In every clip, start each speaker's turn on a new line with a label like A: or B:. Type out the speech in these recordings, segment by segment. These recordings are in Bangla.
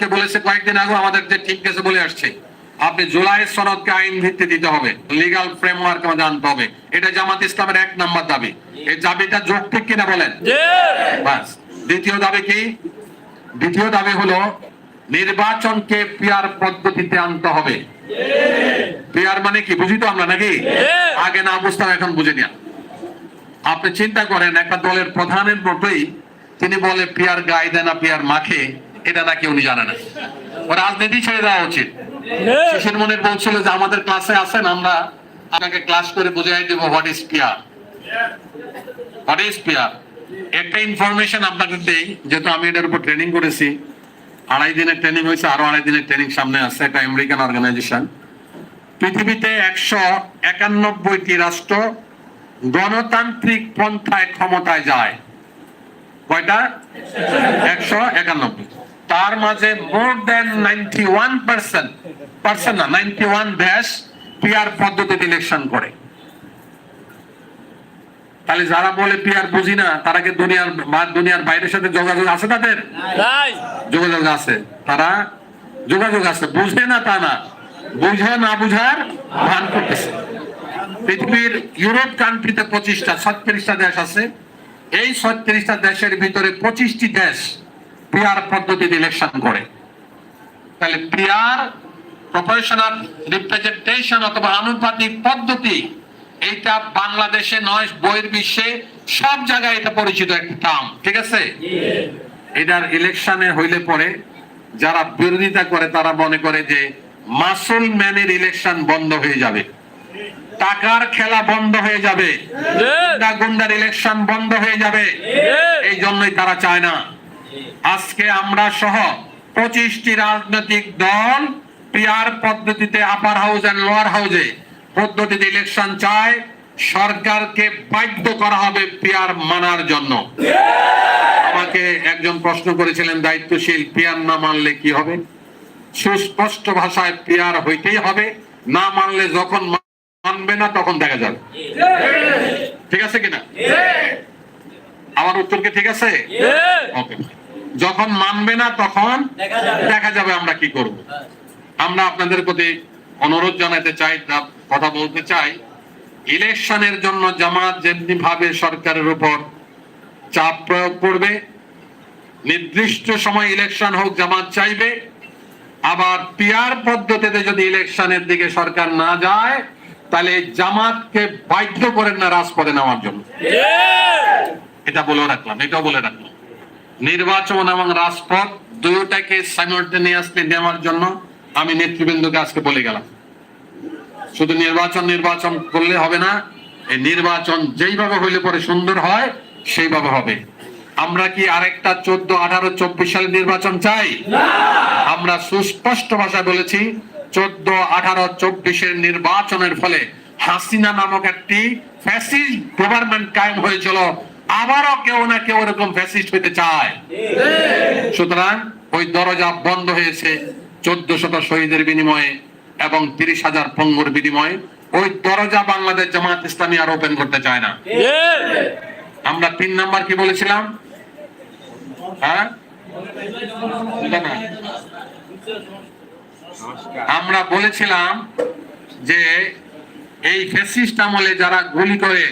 A: কে বলেছে কয়েকদিন আগে আমাদের যে ঠিক আছে বলে আসছে। আপনি জুলাই সনদকে আইন ভিত্তি দিতে হবে লিগাল ফ্রেমওয়ার্ক আমাদের আনতে হবে। এটা জামাত ইসলামের এক নাম্বার দাবি। এই দাবিটা যৌক্তিক কিনা বলেন? বাস। দ্বিতীয় দাবি কি? দ্বিতীয় দাবি হলো নির্বাচনকে পিয়ার পদ্ধতিতে আনতে হবে। পিয়ার মানে কি বুঝি তো আমরা নাকি? আগে না বুঝতাম এখন বুঝে নিয়া আপনি চিন্তা করেন একটা দলের প্রধানের মতোই তিনি বলে পিয়ার গায়ে দেয় না পিয়ার মাখে। এটা নাকি উনি জানে না। ও রাজনীতি ছেড়ে দেওয়া উচিত। শিশির মনির বলছিল যে আমাদের ক্লাসে আসেন আমরা আপনাকে ক্লাস করে বুঝাই দেবো what is peer what is peer একটা ইনফরমেশন আপনাকে দেই যেহেতু আমি এটার উপর ট্রেনিং করেছি। আড়াই দিনের ট্রেনিং হয়েছে আরও আড়াই দিনের ট্রেনিং সামনে আছে একটা আমেরিকান অর্গানাইজেশন পৃথিবীতে একশো একানব্বইটি রাষ্ট্র গণতান্ত্রিক পন্থায় ক্ষমতায় যায়। কয়টা? একশো একানব্বই। তার মাঝে more than ninety one percent percent না নাইনটি ওয়ান দেশ পিয়ার পদ্ধতিতে ইলেকশন করে। তাহলে যারা বলে পিয়ার বুঝি না তারা কি দুনিয়ার দুনিয়ার বাইরের সাথে যোগাযোগ আছে তাদের? যোগাযোগ আছে। তারা যোগাযোগ আছে। বুঝে না তা না। বুঝে না বুঝার ভান করতেছে। পৃথিবীর ইউরোপ কান্ট্রিতে পঁচিশটা ছত্রিশটা দেশ আছে। এই ছত্রিশটা দেশের ভিতরে পঁচিশটি দেশ পিয়ার পদ্ধতিতে ইলেকশন করে। তাহলে পিয়ার প্রফেশনাল রিপ্রেজেন্টেশন অথবা আনুপাতিক পদ্ধতি এইটা বাংলাদেশে নয় বইয়ের বিশ্বে সব জায়গায় এটা পরিচিত একটা টার্ম ঠিক আছে? এটার ইলেকশনে হইলে পরে যারা বিরোধিতা করে তারা মনে করে যে মাসুল ম্যানের ইলেকশন বন্ধ হয়ে যাবে। টাকার খেলা বন্ধ হয়ে যাবে। গুন্ডার ইলেকশন বন্ধ হয়ে যাবে। এই জন্যই তারা চায় না। আজকে আমরা সহ পঁচিশটি রাজনৈতিক দল পিয়ার পদ্ধতিতে আপার হাউস এন্ড লোয়ার হাউসে পদ্ধতিতে ইলেকশন চায়। সরকারকে বাধ্য করা হবে পিয়ার মানার জন্য। আমাকে একজন প্রশ্ন করেছিলেন দায়িত্বশীল পিয়ার না মানলে কি হবে? সুস্পষ্ট ভাষায় পিয়ার হইতেই হবে। না মানলে যখন মানবে না তখন দেখা যাবে। ঠিক আছে কিনা? আমার উত্তর কি ঠিক আছে? ওকে যখন মানবে না তখন দেখা যাবে। আমরা কি করব। আমরা আপনাদের প্রতি অনুরোধ জানাতে চাই কথা বলতে চাই। ইলেকশনের জন্য জামাত যেমনি ভাবে সরকারের উপর চাপ প্রয়োগ করবে নির্দিষ্ট সময় ইলেকশন হোক জামাত চাইবে আবার পিয়ার পদ্ধতিতে যদি ইলেকশনের দিকে সরকার না যায় তাহলে জামাতকে বাধ্য করেন না রাজপথে নেওয়ার জন্য। এটা বলেও রাখলাম এটাও বলে রাখলাম। নির্বাচন এবং রাজপথ দুটাকে সাইমultaneously নেওয়ার জন্য আমি নেতৃবৃন্দকে আজকে বলে গেলাম। শুধু নির্বাচন নির্বাচন করলে হবে না এই নির্বাচন যেইভাবে হইলে পরে সুন্দর হয় সেইভাবে হবে। আমরা কি আরেকটা চোদ্দ আঠারো চব্বিশ সালে নির্বাচন চাই? আমরা সুস্পষ্ট ভাষায় বলেছি চোদ্দ আঠারো চব্বিশের নির্বাচনের ফলে হাসিনা নামক একটি ফ্যাসিস্ট গভর্নমেন্ট কায়েম হয়েছিল। আবারও কেউ না কেউ এরকম ফ্যাসিস্ট হইতে চায়। সুতরাং ওই দরজা বন্ধ হয়েছে চোদ্দ শত শহীদের বিনিময়ে এবং তিরিশ হাজার পঙ্গুর বিনিময়ে। ওই দরজা বাংলাদেশ জামাত ইসলামী আর ওপেন করতে চায় না। আমরা তিন নাম্বার কি বলেছিলাম? হ্যাঁ? আমরা বলেছিলাম যে এই ফেসিস্ট আমলে যারা গুলি করে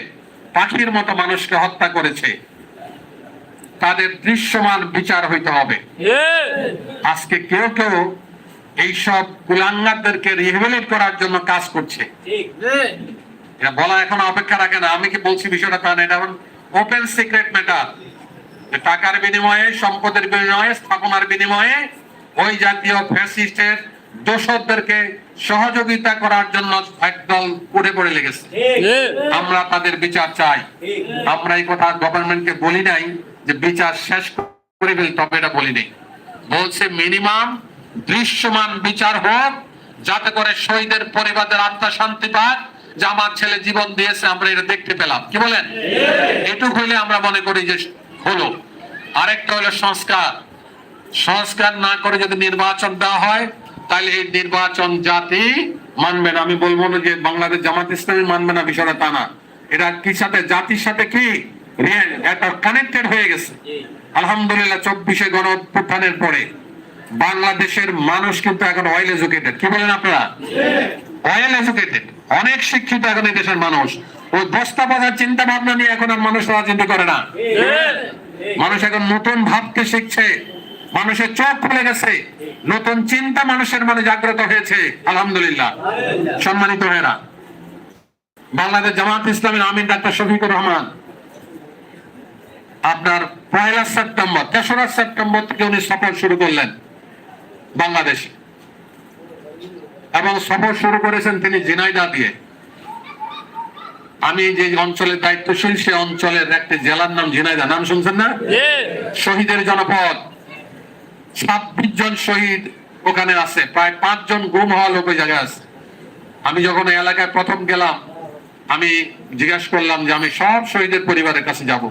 A: পাখির মতো মানুষকে হত্যা করেছে। তাদের দৃশ্যমান বিচার হইতে হবে। আজকে কেউ কেউ এইসব কুলাঙ্গারদেরকে রিহেবিলিট করার জন্য কাজ করছে। এটা বলা এখন অপেক্ষা রাখে না। আমি কি বলছি বিষয়টা এটা এখন ওপেন সিক্রেট ম্যাটার টাকার বিনিময়ে, সম্পদের বিনিময়ে, স্থাপনার বিনিময়ে ওই জাতীয় ফ্যাসিস্টের দোষরদেরকে সহযোগিতা করার জন্য একদল উঠে পড়ে লেগেছে। আমরা তাদের বিচার চাই। আমরা এই কথা গভর্নমেন্টকে বলি নাই যে বিচার শেষ করে ফেলতে হবে এটা বলি নাই। বলছে মিনিমাম দৃশ্যমান বিচার হোক যাতে করে শহীদের পরিবারের আত্মা শান্তি পাক যে আমার ছেলে জীবন দিয়েছে আমরা এটা দেখতে পেলাম। কি বলেন? এটুক হইলে আমরা মনে করি যে হলো। আরেকটা হলো সংস্কার। সংস্কার না করে যদি নির্বাচন দেওয়া হয় তাহলে এই নির্বাচন জাতি মানবে না। আমি বলব না যে বাংলাদেশ জামাত ইসলামী মানবে না বিষয়টা তা না। এটা কি সাথে জাতির সাথে কি? একটা কানেক্টেড হয়ে গেছে। আলহামদুলিল্লাহ চব্বিশে গণ অভ্যুত্থানের পরে বাংলাদেশের মানুষ কিন্তু এখন অয়েল এজুকেটেড কি বলেন আপনারা? অয়েল এজুকেটেড অনেক শিক্ষিত এখন এই দেশের মানুষ। ওই বস্তা বাজার চিন্তা ভাবনা নিয়ে এখন আর মানুষ রাজনীতি করে না। মানুষ এখন নতুন ভাবতে শিখছে। মানুষের চোখ খুলে গেছে। নতুন চিন্তা মানুষের মনে জাগ্রত হয়েছে। আলহামদুলিল্লাহ। সম্মানিত ভাইরা বাংলাদেশ জামাত ইসলামের আমিন ডাক্তার শফিকুর রহমান আপনার পয়লা সেপ্টেম্বর তেসরা সেপ্টেম্বর থেকে উনি সফর শুরু করলেন বাংলাদেশে। এবং সফর শুরু করেছেন তিনি জিনাইদা দিয়ে। আমি যে অঞ্চলের দায়িত্বশীল সে অঞ্চলের একটি জেলার নাম ঝিনাইদা নাম শুনছেন না? শহীদের জনপদ। ছাব্বিশ জন শহীদ ওখানে আছে। প্রায় পাঁচজন গুম হওয়া লোক ওই জায়গায় আছে। আমি যখন এলাকায় প্রথম গেলাম, আমি জিজ্ঞেস করলাম যে আমি সব শহীদের পরিবারের কাছে যাব।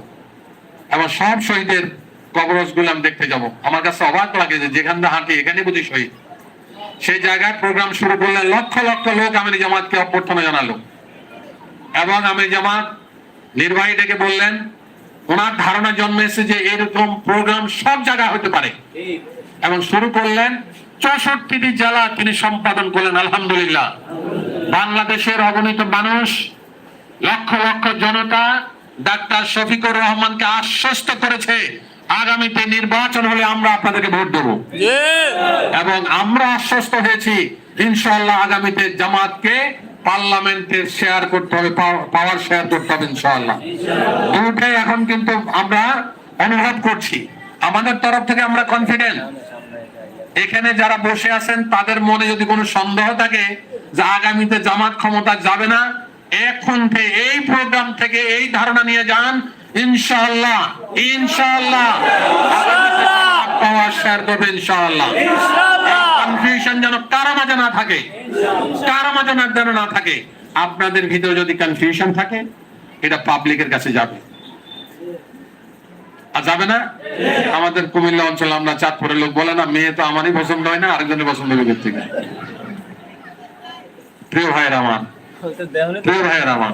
A: এবং সব শহীদের কবরজ আমি দেখতে যাব। আমার কাছে অবাক লাগে যে যেখানে হাঁটি, এখানে বুঝি শহীদ। সেই জায়গায় প্রোগ্রাম শুরু করলেন লক্ষ লক্ষ লোক আমির জামাতকে অভ্যর্থনা জানালো। এবং আমির জামাত নির্বাহী ডেকে বললেন ওনার ধারণা জন্মেছে যে এরকম প্রোগ্রাম সব জায়গায় হতে পারে। এবং শুরু করলেন চৌষট্টিটি জেলা তিনি সম্পাদন করলেন আলহামদুলিল্লাহ। বাংলাদেশের অগণিত মানুষ লক্ষ লক্ষ জনতা ডাক্তার শফিকুর রহমানকে আশ্বস্ত করেছে আগামীতে নির্বাচন হলে আমরা আপনাদেরকে ভোট দেবো। এবং আমরা আশ্বস্ত হয়েছি ইনশাআল্লাহ আগামীতে জামাতকে পার্লামেন্টে শেয়ার করতে হবে পাওয়ার শেয়ার করতে হবে ইনশাআল্লাহ। দুটাই এখন কিন্তু আমরা অনুভব করছি। আমাদের তরফ থেকে আমরা কনফিডেন্ট এখানে যারা বসে আছেন, তাদের মনে যদি কোনো সন্দেহ থাকে যে আগামীতে জামাত ক্ষমতা যাবে না এখন থেকে এই প্রোগ্রাম থেকে এই ধারণা নিয়ে যান ইনশাআল্লাহ ইনশাআল্লাহ। পাওয়ার শেয়ার করবে ইনশাআল্লাহ। কনফিউশন যেন কারও মাঝে না থাকে কারও মাঝে যেন না থাকে আপনাদের ভিতরে যদি কনফিউশন থাকে এটা পাবলিকের কাছে যাবে। আর যাবে না? আমাদের কুমিল্লা অঞ্চলে আমরা চাঁদপুরের লোক বলে না মেয়ে তো আমারই পছন্দ হয় না আরেকজনের পছন্দ হবে থেকে। প্রিয় ভাইয়ের আমার। প্রিয় ভাইয়ের আমার।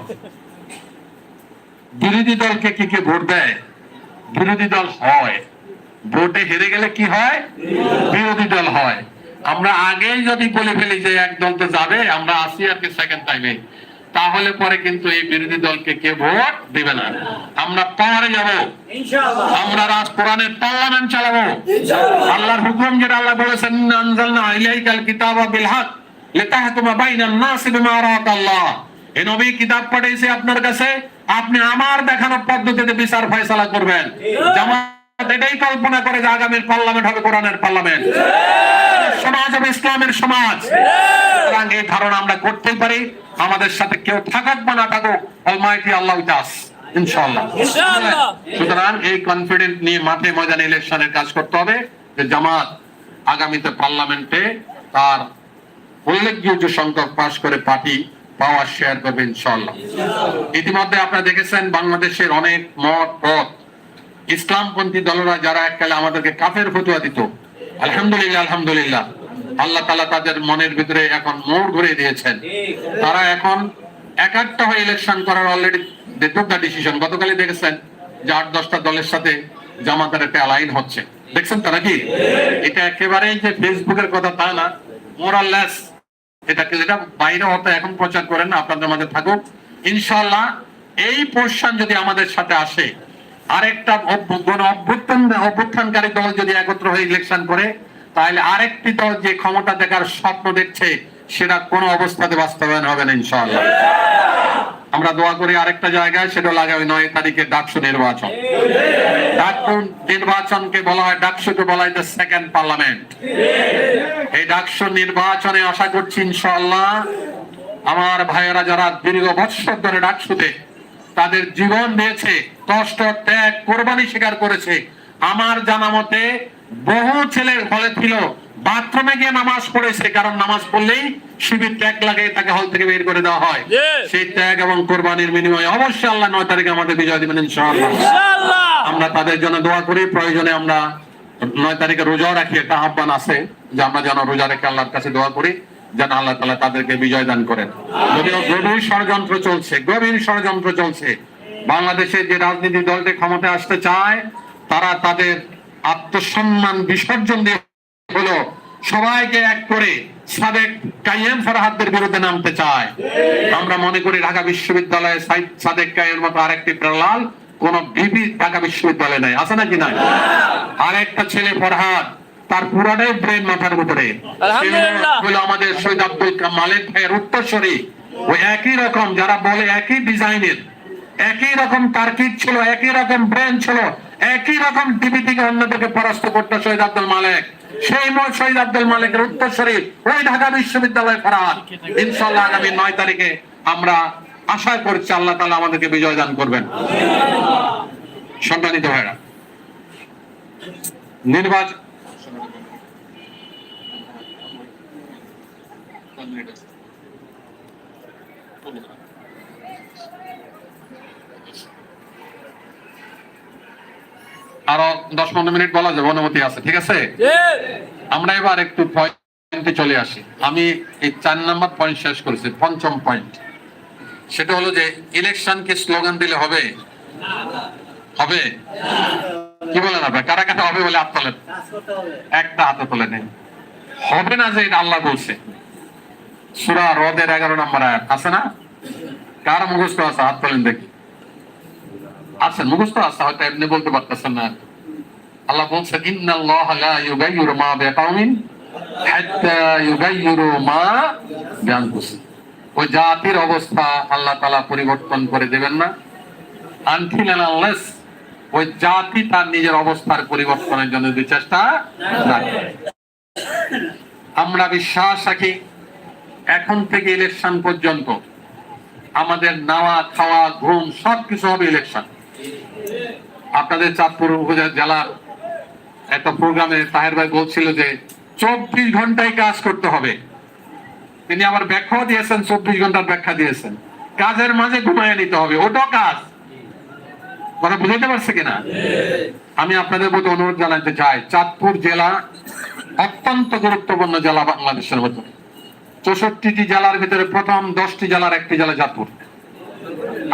A: বিরোধী দলকে কি কে ভোট দেয়? বিরোধী দল হয়। ভোটে হেরে গেলে কি হয়? বিরোধী দল হয়। আমরা আগেই যদি বলে ফেলি যে এক দল তো যাবে আমরা আসি আর কি সেকেন্ড টাইমে তাহলে পরে কিন্তু এই বিরোধী দলকে কে ভোট দিবে না? আমরা পাওয়ারে যাব। আমরা রাজ কোরআনের পার্লামেন্ট চালাবো। আল্লাহর হুকুম যেটা আল্লাহ বলেছেন আনজালনা ইলাইকাল কিতাবা বিল হক লিতাহকুমা বাইনান নাস বিমা আরাকাল্লাহ। নবী কিতাব পাঠিয়েছে আপনার কাছে আপনি আমার দেখানো পদ্ধতিতে বিচার ফয়সালা করবেন। জামাত এটাই কল্পনা করে যে আগামীর পার্লামেন্ট হবে কোরআনের পার্লামেন্ট। সমাজ হবে ইসলামের সমাজ। সুতরাং এই ধারণা আমরা করতেই পারি। আমাদের সাথে কেউ থাকুক বা না থাকুক অলমাইটি আল্লাহ ইনশাআল্লাহ। সুতরাং এই কনফিডেন্ট নিয়ে মাঠে ময়দানে ইলেকশনের কাজ করতে হবে। যে জামাত আগামীতে পার্লামেন্টে তার উল্লেখযোগ্য সংখ্যক পাশ করে পার্টি পাওয়ার শেয়ার করবে ইনশাআল্লাহ। ইতিমধ্যে আপনারা দেখেছেন বাংলাদেশের অনেক মত, পথ। ইসলামপন্থী দলরা যারা এককালে আমাদেরকে কাফের ফতুয়া দিত, আলহামদুলিল্লাহ আলহামদুলিল্লাহ, আল্লাহ তালা তাদের মনের ভিতরে এখন মোড় ঘুরে দিয়েছেন। তারা এখন একাত্তা হয়ে ইলেকশন করার অলরেডি টুক দা ডিসিশন গতকালই দেখেছেন যে আট, দশটা দলের সাথে জামাতের একটা অ্যালাইন হচ্ছে। দেখছেন তারা কি? এটা একেবারেই যে ফেসবুকের কথা তা না। মোরাললেস এটাকে যেটা বাইরে হতে এখন প্রচার করেন আপনাদের মাঝে থাকুক। ইনশাল্লাহ এই পোর্শন যদি আমাদের সাথে আসে, আরেকটা গণ অভ্যুত্থান, অভ্যুত্থানকারী দল যদি একত্র হয়ে ইলেকশন করে, তাহলে আরেকটি দল যে ক্ষমতা দেখার স্বপ্ন দেখছে, সেটা কোনো অবস্থাতে বাস্তবায়ন হবে না, ইনশাআল্লাহ। আমরা দোয়া করি আরেকটা জায়গায়, সেটা লাগাবে নয় তারিখে ডাকসু নির্বাচন। ডাকসু নির্বাচনকে বলা হয়, ডাকসুকে বলা হয় সেকেন্ড পার্লামেন্ট এই ডাকসু নির্বাচনে আশা করছি ইনশাআল্লাহ আমার ভাইয়েরা যারা দীর্ঘ বৎসর ধরে ডাকসুতে, তাদের জীবন দিয়েছে, কষ্ট ত্যাগ, কোরবানি স্বীকার করেছে। আমার জানা মতে বহু ছেলের ফলে ছিল বাথরুমে গিয়ে নামাজ পড়েছে কারণ নামাজ পড়লেই শিবির ত্যাগ লাগে তাকে হল থেকে বের করে দেওয়া হয়। সেই ত্যাগ এবং কোরবানির বিনিময়ে অবশ্যই আল্লাহ নয় তারিখে আমাদের বিজয় দিবেন ইনশাআল্লাহ।
B: ইনশাআল্লাহ!
A: আমরা তাদের জন্য দোয়া করি প্রয়োজনে আমরা নয় তারিখে রোজাও রাখি একটা আহ্বান আছে যে আমরা যেন রোজা রেখে আল্লাহর কাছে দোয়া করি যেন আল্লাহ তালা তাদেরকে বিজয় দান করেন। যদিও গভীর ষড়যন্ত্র চলছে গভীর ষড়যন্ত্র চলছে। বাংলাদেশে যে রাজনীতি দলটি ক্ষমতায় আসতে চায় তারা তাদের আত্মসম্মান বিসর্জন দিয়ে হলো সবাইকে এক করে সাবেক কাইয়েম ফরহাদদের বিরুদ্ধে নামতে চায়। আমরা মনে করি ঢাকা বিশ্ববিদ্যালয়ে সাদেক কাইয়ের মতো আরেকটি প্রলাল কোন বিবি ঢাকা বিশ্ববিদ্যালয়ে নাই। আছে নাকি নাই? ছেলে ফরহাদ তার পুরাটাই ব্রেন মাথার উপরে। হলো আমাদের শহীদ আব্দুল মালিক ভাইয়ের উত্তরসূরি। ওই একই রকম যারা বলে একই ডিজাইনের একই রকম তার্কিক ছিল একই রকম ব্রেন ছিল একই রকম টিভি থেকে অন্যদেরকে পরাস্ত করতে শহীদ আব্দুল মালিক। সেই মত শহীদ আব্দুল মালিকের উত্তরসূরি ওই ঢাকা বিশ্ববিদ্যালয় ফেরা ইনশাল্লাহ আগামী নয় তারিখে আমরা আশা করছি আল্লাহ তালা আমাদেরকে বিজয় দান করবেন। সম্মানিত ভাইরা, নির্বাচন আরও দশ পনেরো মিনিট বলা যাবে অনুমতি আছে ঠিক আছে? আমরা এবার একটু পয়েন্টে চলে আসি। আমি এই চার নাম্বার পয়েন্ট শেষ করেছি পঞ্চম পয়েন্ট সেটা হলো যে ইলেকশনকে স্লোগান দিলে হবে? হবে? কি বলেন আপনার কারা কারা হবে বলে হাত তোলেন? একটা হাতে তোলে নেই হবে না যে এটা আল্লাহ বলছে? সুরা রদের এগারো নম্বর আয়াত আছে না? কার মুখস্থ আছে? হাত তোলেন দেখি। আছেন, মুখস্থ আছে, হয়তো এমনি বলতে পারতেছেন না। আল্লাহ বলছেন, ইন্নাল্লাহ লা ইউগাইয়িরু মা বিকাউমিন হাত্তা ইউগাইয়িরু মা বিআনফুসিহিম। ওই জাতির অবস্থা আল্লাহ তাআলা পরিবর্তন করে দেবেন না। আনটিল এন্ড আনলেস ওই জাতি তার নিজের অবস্থার পরিবর্তনের জন্য যদি চেষ্টা রাখে আমরা বিশ্বাস রাখি, এখন থেকে ইলেকশন পর্যন্ত আমাদের নাওয়া, খাওয়া, ঘুম সবকিছু হবে ইলেকশন আপনাদের চাঁদপুর জেলার একটা প্রোগ্রামে তাহের ভাই বলছিল যে চব্বিশ ঘন্টায় কাজ করতে হবে। তিনি আবার ব্যাখ্যাও দিয়েছেন, চব্বিশ ঘণ্টার ব্যাখ্যা দিয়েছেন। কাজের মাঝে ঘুমাইয়া নিতে হবে ওটাও কাজ। কথা বুঝাতে পারছে কিনা আমি আপনাদের প্রতি অনুরোধ জানাতে চাই, চাঁদপুর জেলা অত্যন্ত গুরুত্বপূর্ণ জেলা বাংলাদেশের মধ্যে। চৌষট্টিটি জেলার ভিতরে প্রথম দশটি জেলার একটি জেলা চাঁদপুর।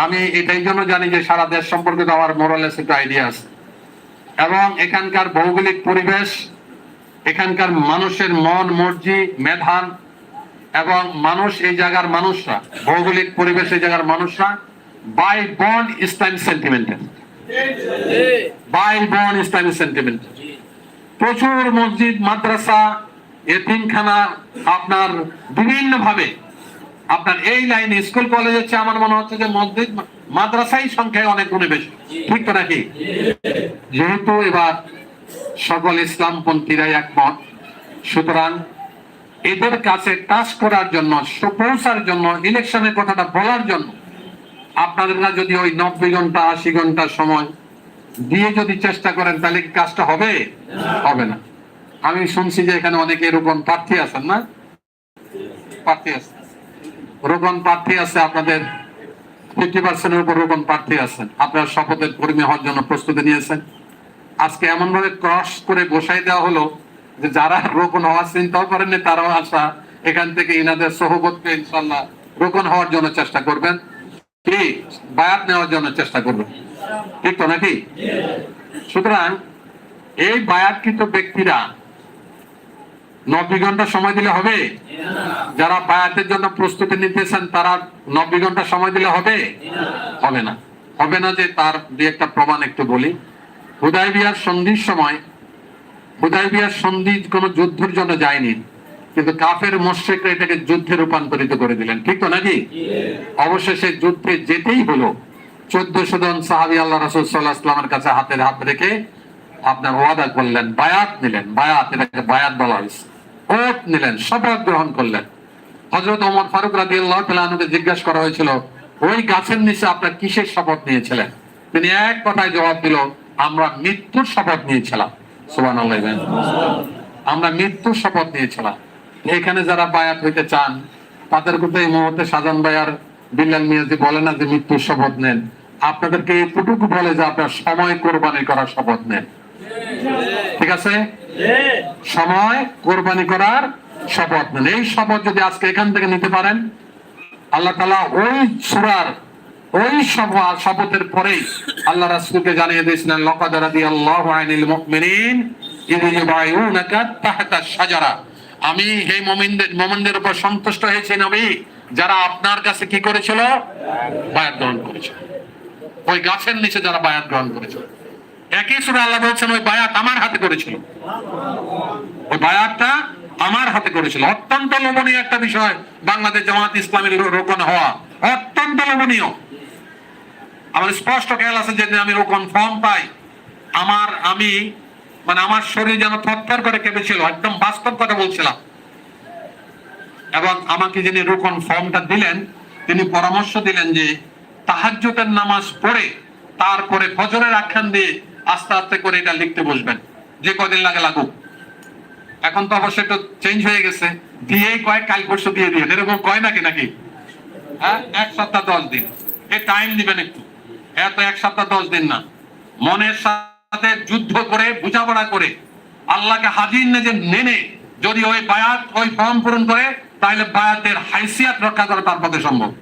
A: আমি এটাই জন্য জানি যে সারা দেশ সম্পর্কে তো আমার মোরালেস একটু আইডিয়া আছে। এবং এখানকার ভৌগোলিক পরিবেশ, এখানকার মানুষের মন, মর্জি, মেধান, এবং মানুষ এই জায়গার মানুষরা, ভৌগোলিক পরিবেশ এই জায়গার মানুষরা বাই বন ইসলাম সেন্টিমেন্টের বাই বন ইসলামী সেন্টিমেন্ট প্রচুর মসজিদ, মাদ্রাসা, এতিমখানা, আপনার বিভিন্ন ভাবে আপনার এই লাইনে স্কুল, কলেজ হচ্ছে আমার মনে হচ্ছে যে মসজিদ, মাদ্রাসাই সংখ্যায় অনেক গুণে বেশি। ঠিক তো নাকি? যেহেতু এবার সকল ইসলামপন্থীরাই একমত, সুতরাং এদের কাছে টাচ করার জন্য, পৌঁছার জন্য, ইলেকশনের কথাটা বলার জন্য আপনারা যদি ওই নব্বই ঘণ্টা, আশি ঘণ্টা সময় দিয়ে যদি চেষ্টা করেন, তাহলে কাজটা হবে? হবে না। আমি শুনছি যে এখানে অনেকে এরকম প্রার্থী আছেন না? প্রার্থী আছে রোপণ প্রার্থী আছে আপনাদের ফিফটি পার্সেন্টের উপর রোপণ প্রার্থী আছেন। আপনারা শপথের কর্মী হওয়ার জন্য প্রস্তুতি নিয়েছেন। আজকে এমন ভাবে ক্রস করে বসাই দেওয়া হলো যে যারা রোপণ হওয়ার চিন্তাও করেননি তারাও আসা এখান থেকে ইনাদের সহবতকে ইনশাল্লাহ রোপণ হওয়ার জন্য চেষ্টা করবেন। কি? বায়াত নেওয়ার জন্য চেষ্টা করবেন। ঠিক তো নাকি? সুতরাং এই বায়াতকৃত ব্যক্তিরা নব্বই ঘণ্টা সময় দিলে হবে? যারা বায়াতের জন্য প্রস্তুতি নিতেছেন, তারা নব্বই ঘণ্টা সময় দিলে হবে? হবে না। হবে না যে তার দুই একটা প্রমাণ একটু বলি। হুদাই বিহার সন্ধির সময়, হুদাই বিহার সন্ধি কোন যুদ্ধের জন্য যায়নি, কিন্তু কাফের মোশেকরা এটাকে যুদ্ধে রূপান্তরিত করে দিলেন। ঠিক তো নাকি? অবশেষে যুদ্ধে যেতেই হলো। চোদ্দশো জন সাহাবি আল্লাহ রাসুল সাল্লাহ ইসলামের কাছে হাতের হাত রেখে আপনার ওয়াদা করলেন, বায়াত নিলেন, বায়াত, এটাকে বায়াত বলা হয়েছে। ওত নিলেন, শপথ গ্রহণ করলেন। হজরত ওমর ফারুক রাজি আল্লাহ জিজ্ঞাসা করা হয়েছিল, ওই গাছের নিচে আপনার কিসের শপথ নিয়েছিলেন? তিনি এক কথায় জবাব দিল, আমরা মৃত্যুর শপথ নিয়েছিলাম। সুবান আমরা মৃত্যুর শপথ নিয়েছিলাম। এখানে যারা বায়াত হইতে চান, তাদের কথা এই মুহূর্তে সাজান ভাই আর বিল্লাল মিয়াজি বলে না যে মৃত্যুর শপথ নেন। আপনাদেরকে এতটুকু বলে যে আপনার সময় কোরবানি করার শপথ নেন। ঠিক আছে? সময়, কোরবানি করার শপথ নেন। এই শপথ যদি আজকে এখান থেকে নিতে পারেন, আল্লাহ তালা ওই সুরার, ওই শপথের পরেই আল্লাহ রাসূলকে জানিয়ে দিয়েছিলেন ইদ ইউবাইউনাকা তাহতা শাজারা। আমি হে উপর সন্তুষ্ট হয়েছি নবী। যারা আপনার কাছে কি করেছিল? বায়াত গ্রহণ করেছিল। ওই গাছের নিচে যারা বায়াত গ্রহণ করেছিল। একই সুরে আল্লাহ বলছেন, ওই বায়াত আমার হাতে করেছিল। ওই বায়াতটা আমার হাতে করেছিল। অত্যন্ত লোভনীয় একটা বিষয়, বাংলাদেশ জামাত ইসলামের রোকন হওয়া। অত্যন্ত লোভনীয়। আমার স্পষ্ট খেয়াল আছে যে আমি রোকন ফর্ম পাই। আমার, আমি মানে আমার শরীর যেন থরথর করে কেঁপেছিল, একদম বাস্তব কথা বলছিলাম। এবং আমাকে যিনি রোকন ফর্মটা দিলেন, তিনি পরামর্শ দিলেন যে তাহাজ্জুদের নামাজ পড়ে, তারপরে ফজরের আখ্যান দিয়ে আস্তে আস্তে করে এটা লিখতে বসবেন। যে কদিন লাগে লাগুক। এখন তো অবশ্যই একটু চেঞ্জ হয়ে গেছে। দিয়েই কয় কাল পরশু দিয়ে দিয়ে। এরকম কয় নাকি নাকি? হ্যাঁ? এক সপ্তাহ দশ দিন। এই টাইম দিবেন একটু। এত এক সপ্তাহ দশ দিন না। মনের সাথে যুদ্ধ করে, বোঝাপড়া করে, আল্লাহকে হাজির নিজে নেনে, যদি ওই বায়াত, ওই ফর্ম পূরণ করে, তাহলে বায়াতের হাইসিয়াত রক্ষা করা তার পক্ষে সম্ভব।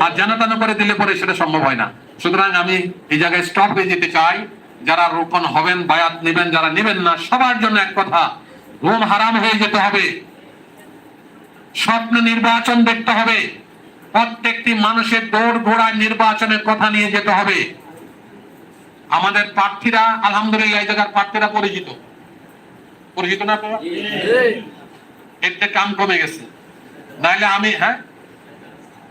A: আর জানা টানা করে দিলে পরে সেটা সম্ভব হয় না। সুতরাং আমি এই জায়গায় স্টপ হয়ে যেতে চাই। যারা রোপণ হবেন, বায়াত নেবেন, যারা নেবেন না, সবার জন্য এক কথা ঘুম হারাম হয়ে যেতে হবে। স্বপ্ন নির্বাচন দেখতে হবে। প্রত্যেকটি মানুষের দৌড় ঘোড়ায় নির্বাচনের কথা নিয়ে যেতে হবে। আমাদের প্রার্থীরা, আলহামদুলিল্লাহ, এই জায়গার প্রার্থীরা পরিচিত। পরিচিত না? এতে কাম কমে গেছে। নাইলে আমি হ্যাঁ?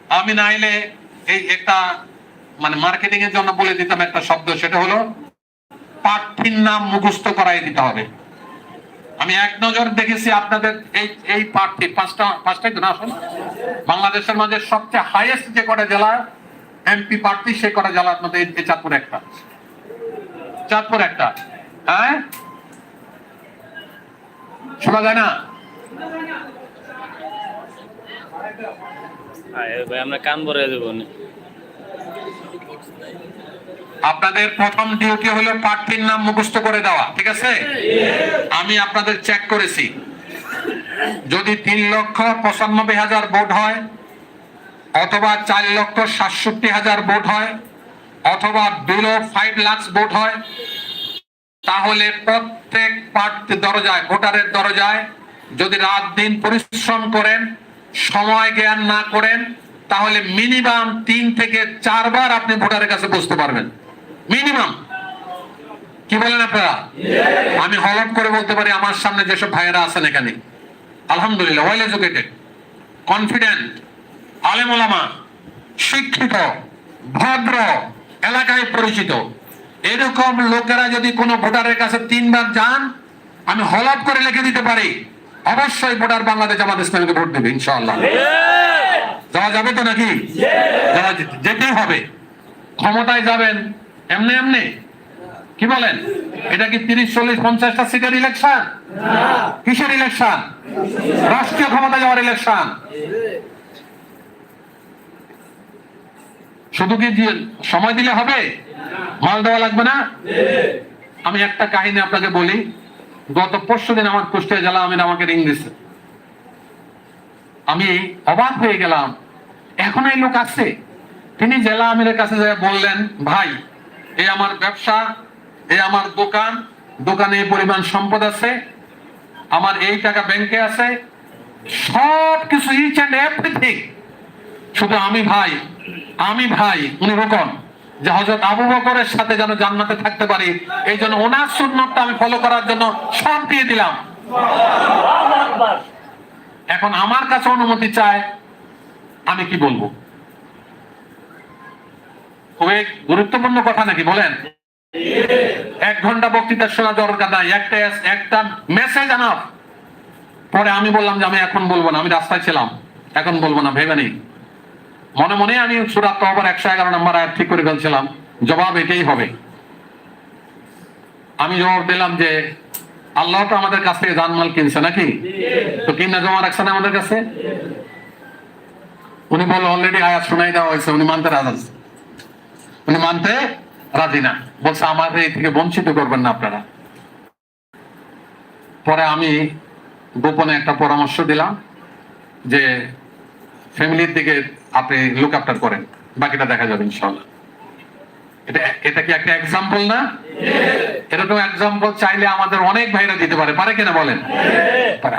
A: আমি নাইলে এই একটা মানে মার্কেটিং এর জন্য বলে দিতাম একটা শব্দ, সেটা হলো প্রার্থীর নাম মুখস্থ করাই দিতে হবে। আমি এক নজর দেখেছি আপনাদের এই এই প্রার্থী পাঁচটা পাঁচটাই না আসুন বাংলাদেশের মাঝে সবচেয়ে হাইয়েস্ট যে কটা জেলা এমপি প্রার্থী সে কটা জেলার মধ্যে এই- চাঁদপুর একটা। চাঁদপুর একটা। হ্যাঁ? শোনা যায় না?
B: আমরা কান ভরে দেবো।
A: আপনাদের প্রথম ডিউটি হলো প্রার্থীর নাম মুখস্থ করে দেওয়া, ঠিক আছে? আমি আপনাদের চেক করেছি। যদি তিন লক্ষ পঁচানব্বই হাজার ভোট হয়, অথবা চার লক্ষ সাতষট্টি হাজার ভোট হয়, অথবা বিলো ফাইভ লাখ ভোট হয়, তাহলে প্রত্যেক প্রার্থী দরজায়, ভোটারের দরজায় যদি রাত দিন পরিশ্রম করেন, সময় জ্ঞান না করেন, তাহলে মিনিমাম তিন থেকে চারবার আপনি ভোটারের কাছে বসতে পারবেন। মিনিমাম কি বলেন আপনারা? আমি হলপ করে বলতে পারি আমার সামনে যেসব ভাইয়েরা আছেন এখানে। আলহামদুলিল্লাহ ওয়েল এডুকেটেড কনফিডেন্ট আলেমোলামা শিক্ষিত ভদ্র এলাকায় পরিচিত। এরকম লোকেরা যদি কোনো ভোটারের কাছে তিনবার যান আমি হলপ করে লিখে দিতে পারি। অবশ্যই ভোটার বাংলাদেশ জামাত ইসলামীকে ভোট দেবে ইনশাআল্লাহ। যাওয়া যাবে তো নাকি? যাওয়া যেতে- যেতেই হবে। ক্ষমতায় যাবেন এমনি এমনি? কি বলেন? এটা কি তিরিশ, চল্লিশ, পঞ্চাশটা সিটের ইলেকশন কিসের ইলেকশন রাষ্ট্রীয় ক্ষমতা যাওয়ার ইলেকশন শুধু কি সময় দিলে হবে? মাল দেওয়া লাগবে না? আমি একটা কাহিনী আপনাকে বলি। গত পরশু দিন আমার কুষ্টিয়া জেলা আমির আমাকে রিং দিছে। আমি অবাক হয়ে গেলাম। এখন এই লোক আছে। তিনি জেলা আমিরের কাছে বললেন, ভাই এই আমার ব্যবসা এ আমার দোকান দোকানে এই পরিমাণ সম্পদ আছে আমার এই টাকা ব্যাংকে আছে সব কিছু ইচ অ্যান্ড এভরিথিং শুধু আমি ভাই আমি ভাই উনি রোকন যে হজরত আবু বকরের সাথে যেন জান্নাতে থাকতে পারি এই জন্য ওনার সুন্নতটা আমি ফলো করার জন্য সব দিয়ে দিলাম। এখন আমার কাছে অনুমতি চায় আমি কি বলব? খুবই গুরুত্বপূর্ণ কথা নাকি? বলেন। এক ঘণ্টা বক্তৃতা শোনা দরকার নাই। একটা একটা মেসেজ আনার পরে আমি বললাম যে আমি এখন বলব না, আমি রাস্তায় ছিলাম। এখন বলব না, ভেবে নেই। মনে মনে আমি সুরাত একশো এগারো নম্বর আয়াত ঠিক করে ফেলছিলাম। জবাব এটাই হবে। আমি জবাব দিলাম যে আল্লাহ তো আমাদের কাছ থেকে জানমাল কিনছে নাকি? তো কিনা জমা রাখছে না আমাদের কাছে? উনি বলে অলরেডি আয়াত শোনাই দেওয়া হয়েছে, উনি মানতে রাজি আছে। উনি মানতে রাজি না। বলছে আমাদের এই থেকে বঞ্চিত করবেন না আপনারা। পরে আমি গোপনে একটা পরামর্শ দিলাম যে ফ্যামিলির দিকে আপনি লুক আফটার করেন। বাকিটা দেখা যাবে ইনশাল্লাহ এটা এটা কি একটা এক্সাম্পল না? এরকম এক্সাম্পল চাইলে আমাদের অনেক ভাইরা দিতে পারে। পারে কিনা বলেন?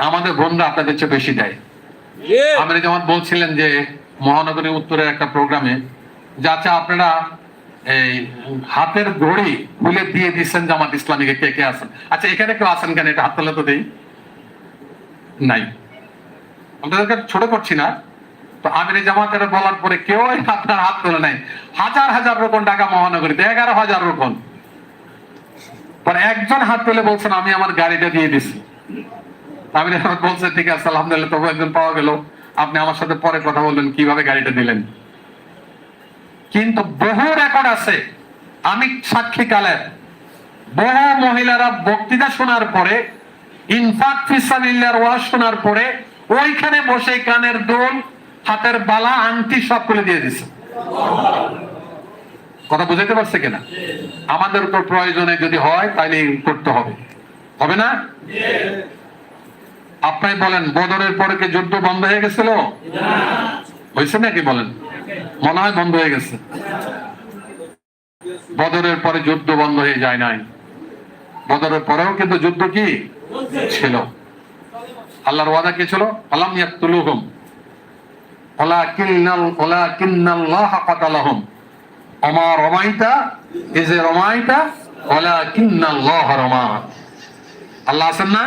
A: আমাদের বোনরা আপনাদের চেয়ে বেশি দেয়। আমির যেমন বলছিলেন যে মহানগরী উত্তরের একটা প্রোগ্রামে যাচ্ছে আপনারা এই হাতের ঘড়ি খুলে দিয়ে দিচ্ছেন জামাত ইসলামীকে কে কে আছেন? আচ্ছা এখানে কেউ আছেন কেন? এটা হাততলা তো দেই। নাই। আপনাদেরকে ছোট করছি না। তো আমির জামাতের বলার পরে কেউ আপনার হাত তোলে নাই। হাজার হাজার রকম টাকা মহানগরীতে, এগারো হাজার রকম পরে একজন হাত তুলে বলছেন, আমি আমার গাড়িটা দিয়ে দিছি। আমি বলছে, ঠিক আছে, আলহামদুলিল্লাহ, তবু একজন পাওয়া গেল। আপনি আমার সাথে পরে কথা বললেন কীভাবে গাড়িটা দিলেন? কিন্তু বহু রেকর্ড আছে। আমি সাক্ষী কালের বহু মহিলারা বক্তৃতা শোনার পরে, ইনফাক ফিসাবিল্লার ওয়াজ শোনার পরে, ওইখানে বসে কানের দোল, হাতের বালা, আংটি সব খুলে দিয়ে দিছে। কথা বুঝাইতে পারছে কিনা? আমাদের উপর প্রয়োজনে যদি হয় তাহলে করতে হবে। হবে না? আপনি বলেন, বদরের পরে কি যুদ্ধ বন্ধ হয়ে গেছিল? হয়েছে নাকি বলেন? মনে হয় বন্ধ হয়ে গেছে। বদরের পরে যুদ্ধ বন্ধ হয়ে যায় নাই। বদরের পরেও কিন্তু যুদ্ধ কি? ছিল। আল্লাহর ওয়াদা কি ছিল? আলাম ইয়াকতুলুহুম। কাতালাহুম। রমাইতা ইজে রমাইতা রমা। আল্লাহ আছেন না?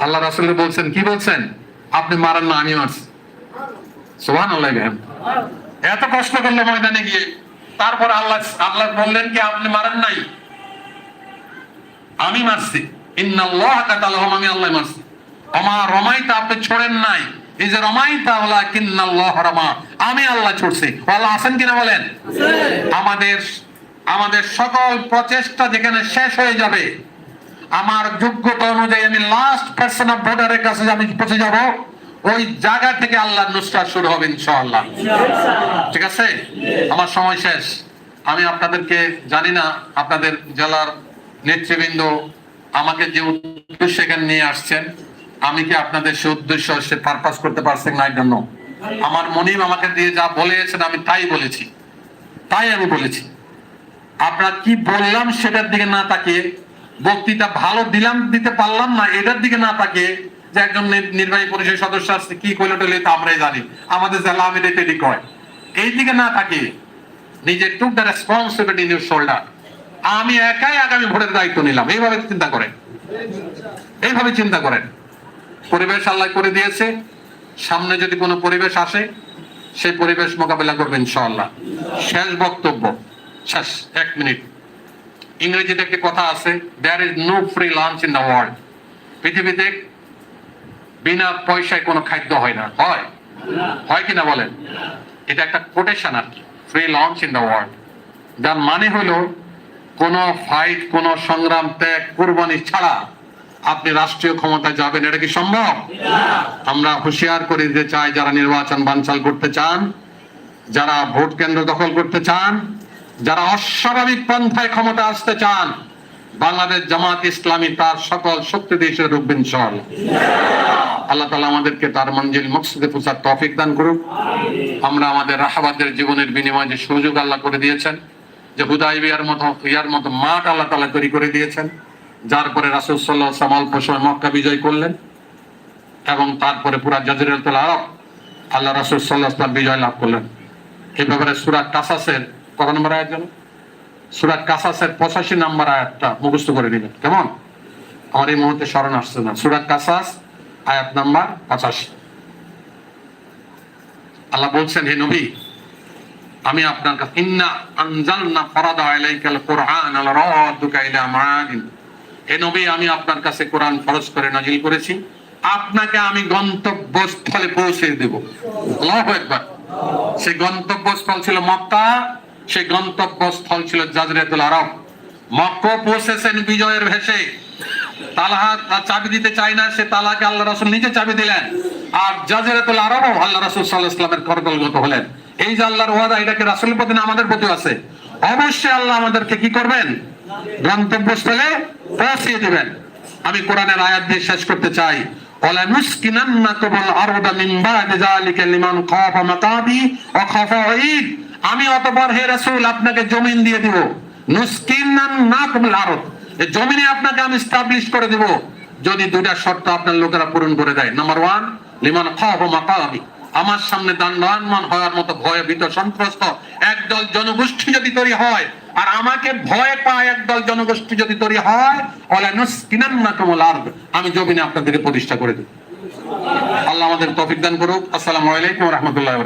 A: আল্লাহ রাসূল বলছেন কি বলছেন? আপনি মারেন না আমি মারছি। এত কষ্ট করল ময়দানে গিয়ে। তারপর আল্লাহ আল্লাহ বললেন কি আপনি মারেন নাই? আমি মারছি। আমি আল্লাহ মারছি। রমাইতা আপনি ছড়েন নাই। এই যে রমাইতা কিন্নাল্লাহ রমা। আমি আল্লাহ ছুটছি আল্লাহ আছেন কিনা বলেন? আমাদের আমাদের সকল প্রচেষ্টা যেখানে শেষ হয়ে যাবে আমার যোগ্যতা অনুযায়ী আমি লাস্ট পার্সন অফ ভোটারের কাছে আমি পৌঁছে যাব। ওই জায়গা থেকে আল্লাহ নুসরাত শুরু হবে ইনশাআল্লাহ। ঠিক আছে? আমার সময় শেষ। আমি আপনাদেরকে জানি না আপনাদের জেলার নেতৃবৃন্দ আমাকে যে উদ্দেশ্য এখানে নিয়ে আসছেন আমি কি আপনাদের সে উদ্দেশ্য সে পারপাস করতে পারছেন না জন্য আমার মনিম আমাকে দিয়ে যা বলেছেন আমি তাই বলেছি। তাই আমি বলেছি। আপনার কি বললাম সেটার দিকে না তাকিয়ে বক্তৃতা ভালো দিলাম দিতে পারলাম না এটার দিকে না তাকিয়ে যে একজন নির্বাহী পরিষদ সদস্য আসছে, কি কইলো টইলে তা আমরাই জানি। আমাদের জেলা আমি এটি কয়। এই দিকে না তাকিয়ে নিজে took the responsibility in your shoulder আমি একাই আগামী ভোটের দায়িত্ব নিলাম। এইভাবে চিন্তা করেন। এইভাবে চিন্তা করেন। পরিবেশ আল্লাহ করে দিয়েছে। সামনে যদি কোনো পরিবেশ আসে, সেই পরিবেশ মোকাবেলা করবেন ইনশাআল্লাহ। শেষ বক্তব্য। শেষ, এক মিনিট। ইংরেজিতে একটি কথা আছে there is no free lunch in the world পৃথিবীতে বিনা পয়সায় কোনো খাদ্য হয় না। হয়? হয় কিনা বলেন? এটা একটা কোটেশন আর কি। Free lunch in the world যার মানে হলো, কোনো ফাইট কোনো সংগ্রাম, ত্যাগ, কুরবানি ছাড়া আপনি রাষ্ট্রীয় ক্ষমতায় যাবেন। এটা কি সম্ভব? আমরা হুঁশিয়ার করে দিতে চাই যারা নির্বাচন বানচাল করতে চান, যারা ভোট কেন্দ্র দখল করতে চান, যারা অস্বাভাবিক পন্থায় ক্ষমতা আসতে চান বাংলাদেশ জামাত ইসলামী তার সকল শক্তি দিয়ে রুখবেন ইনশাআল্লাহ। আল্লাহ তালা আমাদেরকে তার মঞ্জিল মকসুদে পুষার তফিক দান করুক। আমরা আমাদের রাহাবাদের জীবনের বিনিময়ে যে সুযোগ আল্লাহ করে দিয়েছেন, যে হুদাই বিয়ার মতো, ইয়ার মতো মাঠ আল্লাহ তালা তৈরি করে দিয়েছেন, যার পরে রাসুল সাল্লাহ সাম অল্প সময় মক্কা বিজয় করলেন এবং তারপরে পুরা জাজিরাতুল আরব আল্লাহ রাসুল সাল্লাহ বিজয় লাভ করলেন। এই ব্যাপারে সুরাত কাসাসের কত নম্বর আয়াত সুরাত কাসাসের পঁচাশি নম্বর আয়াতটা মুখস্থ করে দিবেন কেমন? আমার এই মুহূর্তে স্মরণ আসছে না। সুরাত কাসাস, আয়াত নাম্বার পঁচাশি। আল্লাহ বলছেন, হে নবী, আমি আপনার কাছে, ইন্না আনজালনা ফারাদা আলাইকাল কুরআন আলা রাদ্দুকা ইলা হে নবী, আমি আপনার কাছে কোরআন ফরজ করে নাজিল করেছি। আপনাকে আমি গন্তব্যস্থলে পৌঁছে দেব। আল্লাহু আকবার। সেই গন্তব্যস্থল ছিল মক্কা। সেই গন্তব্যস্থল ছিল জাজরেতুল আরব। মক্কা পৌঁছেছেন বিজয়ের ভেসে তালাহা চাবি দিতে চায় না, সে তালাকে আল্লাহ নিজে চাবি দিলেন আর আল্লাহ সাল্লাহ ইসলামের করগলগত হলেন। এই যে আল্লাহর ওয়াদা এটাকে আমাদের প্রতি আছে? অবশ্যই আল্লাহ আমাদেরকে কি করবেন? গন্তব্যস্থলে পৌঁছিয়ে দিবেন। আমি কোরআনের আয়াত দিয়ে শেষ করতে চাই। ওয়ালা মিন যালিকা লিমান খাফা মাকাবি খাফা ঈদ আমি অতপর হে রাসূল আপনাকে জমিন দিয়ে দিব। নুসকিনান নাকুমুল আরদ জমিনে আপনাকে আমি করে যদি শর্ত আপনার লোকেরা পূরণ করে দেয়। নাম্বার ওয়ান লিমান আমার সামনে হওয়ার মতো ভয়ে ভীত সন্ত্রস্ত একদল জনগোষ্ঠী যদি তৈরি হয়, আর আমাকে ভয় পায় একদল জনগোষ্ঠী যদি তৈরি হয় আমি জমিনে আপনাদেরকে প্রতিষ্ঠা করে দেব। আল্লাহ আমাদের তৌফিক দান করুক। আসসালামু আলাইকুম রাহমাতুল্লাহি